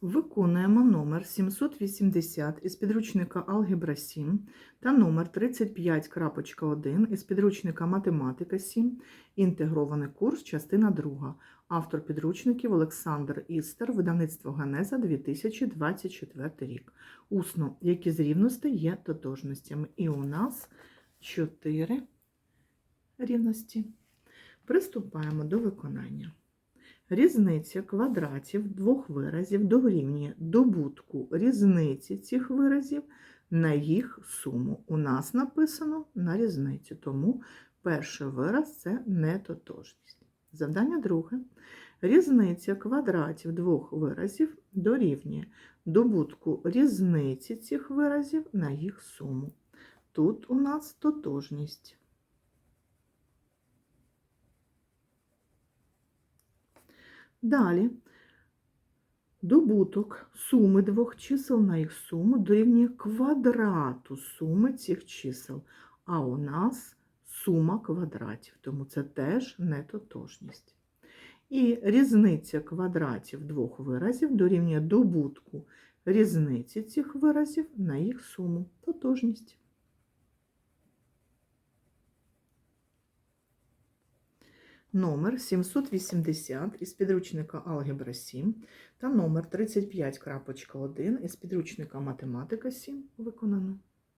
Виконуємо номер 780 із підручника Алгебра 7 та номер 35.1 із підручника Математика 7, інтегрований курс, частина 2. Автор підручників Олександр Істер, видавництво Ганеза 2024 рік. Усно, які з рівностей є тотожностями. І у нас 4 рівності. Приступаємо до виконання. Різниця квадратів двох виразів дорівнює добутку різниці цих виразів на їх суму. У нас написано на різницю, тому перший вираз це нетотожність. Завдання друге. Різниця квадратів двох виразів дорівнює добутку різниці цих виразів на їх суму. Тут у нас тотожність. Далі добуток суми двох чисел на їх суму дорівнює квадрату суми цих чисел. А у нас сума квадратів, тому це теж нетотожність. І різниця квадратів двох виразів дорівнює добутку різниці цих виразів на їх суму. Тотожність. Номер 780 із підручника Алгебра 7 та номер 35.1 із підручника Математика 7 виконано.